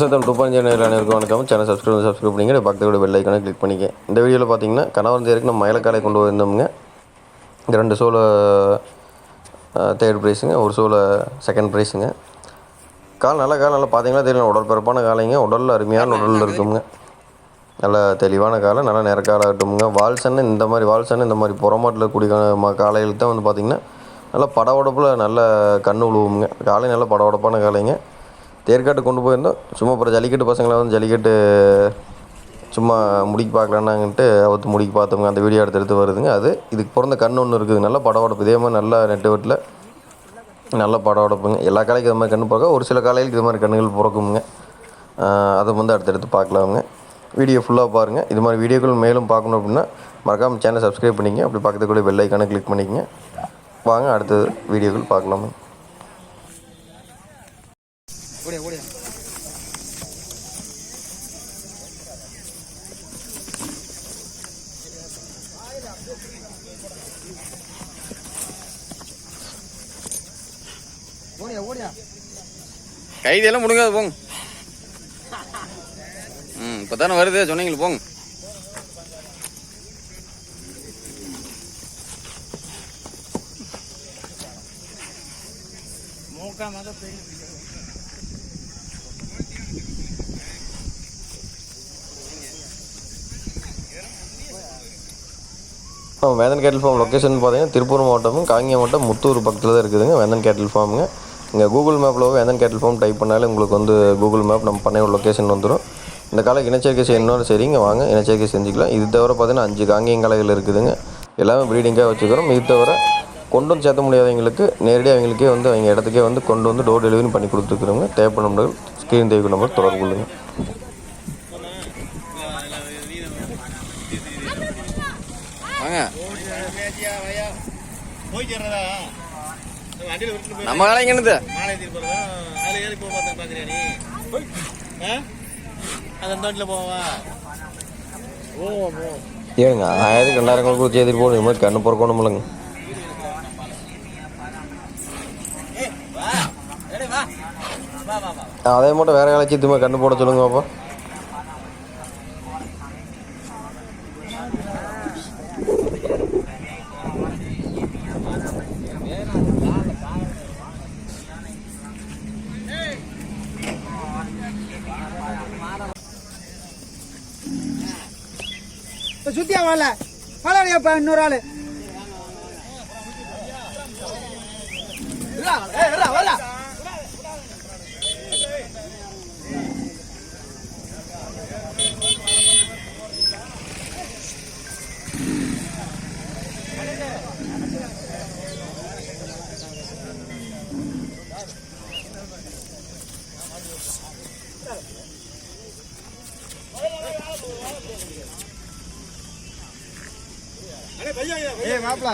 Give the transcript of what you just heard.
விவசாயத்தம் two point zero அனைவருக்கும் வணக்கம். Channel subscribe subscribe பண்ணிங்க பக்கத்தோட பெல் ஐக்கானை கிளிக் பண்ணிக்க இந்த வீடியோவில் பார்த்தீங்கன்னா கணவன் தேருக்கு நம்ம மயிலக்காலை கொண்டு வந்தோம்ங்க இந்த ரெண்டு சோலை தேர்ட் ப்ரைஸுங்க ஒரு சோலை செகண்ட் ப்ரைஸுங்க கால் நல்ல கால் நல்லா பார்த்தீங்கன்னா தெரியும் உடற்பரப்பான காலைங்க. உடலில் அருமையான உடலில் இருக்குங்க. நல்ல தெளிவான காலை நல்ல வால் வால்சன்னு இந்த மாதிரி வால்சன்னு இந்த மாதிரி புறமாட்டில் இருக்கக்கூடிய கா- ம- காளைகளுக்கு தான் வந்து பார்த்திங்கன்னா நல்லா படவடப்பில் நல்ல கண் விழுவுங்க காலை நல்ல படவடப்பான காலைங்க. தேர்காட்டு கொண்டு போயிருந்தோம். சும்மா அப்புறம் ஜல்லிக்கட்டு பசங்களை வந்து ஜல்லிக்கட்டு சும்மா முடிக்கு பார்க்கலான்னாங்கன்ட்டு அவத்து முடிக்கு பார்த்தோங்க அந்த வீடியோ எடுத்து எடுத்து வருதுங்க. அது இதுக்கு பிறந்த கண் ஒன்று இருக்குது. படம் படவடப்பு இதே மாதிரி நல்லா நெட்டு வெட்டில் நல்ல படம் உடப்புங்க. எல்லா காலைக்கும் இது மாதிரி கண்ணு பிறக்க ஒரு சில காலைகளுக்கு இது மாதிரி கண்ணுகள் பிறக்குங்க அதை வந்து அடுத்தடுத்து பார்க்கலாமுங்க. வீடியோ ஃபுல்லாக பாருங்கள் இது மாதிரி வீடியோக்கள் மேலும் பார்க்கணும் அப்படின்னா மறக்காமல் சேனல் சப்ஸ்கிரைப் பண்ணிக்கங்க. அப்படி பக்கத்துக்குள்ளே வெள்ளை பெல் ஐக்கானை கிளிக் பண்ணிக்கங்க. வாங்க அடுத்த வீடியோக்கள் பார்க்கலாமுங்க. ஓடியா ஓடியா ஓடியா ஓடியா கைதெல்லாம் முடுங்காது போங்க. ம் இப்போ தானே வருது சொன்னீங்களே போங்க. ஆமாம் வேந்தன் கேட்டில் ஃபார்ம் லொக்கேஷன் பார்த்தீங்கன்னா திருப்பூர் மாவட்டமும் காங்கியம் மாவட்டம் முத்தூர் பக்கத்தில் தான் இருக்குதுங்க வேந்தன் கேட்டில் ஃபார்முங்க. இங்கே கூகுள் மேப்பில் வேந்தன் கேட்டில் ஃபார்ம் டைப் பண்ணாலே உங்களுக்கு வந்து கூகுள் மேப் நம்ம பண்ணையோட லொக்கேஷன் வந்துடும் இந்த காலைக்கு இனச்சேர்க்கை செய்யணும்னு சரிங்க வாங்க இனச்சேர்க்கை செஞ்சுக்கலாம். இது தவிர பார்த்தீங்கன்னா அஞ்சு காங்கியம் கலைகள் இருக்குதுங்க. எல்லாமே ப்ரீடிங்காக வச்சுக்கிறோம். இது தவிர கொண்டு வந்து சேர்த்த முடியாதவங்களுக்கு நேரடியாக அவங்களுக்கே வந்து அவங்க இடத்துக்கே வந்து கொண்டு வந்து டோர் டெலிவரி பண்ணி கொடுத்துருக்குறோங்க தேவைப்படும் நம்பர்கள் ஸ்க்ரீன் தேவை நம்பர் தொடர்பு கொள்ளுங்கள் அந்த வண்டியில் போவா ஓ ஓ ஏங்க ஆயிரத்தி ரெண்டாயிரம் கொடுத்து சேர்த்துட்டு போகணும். இது மாதிரி கண்ணு பிறக்கணும் இல்லைங்க அதே மட்டும் வேற வேலைக்கு இதுமே கண்ணு போட சொல்லுங்க பாப்பா சுத்தியா வரல பலாடியா இன்னொரு ஆளு Thank you. இருடா, வரடா. அடே பையா ஏய் மாப்பிள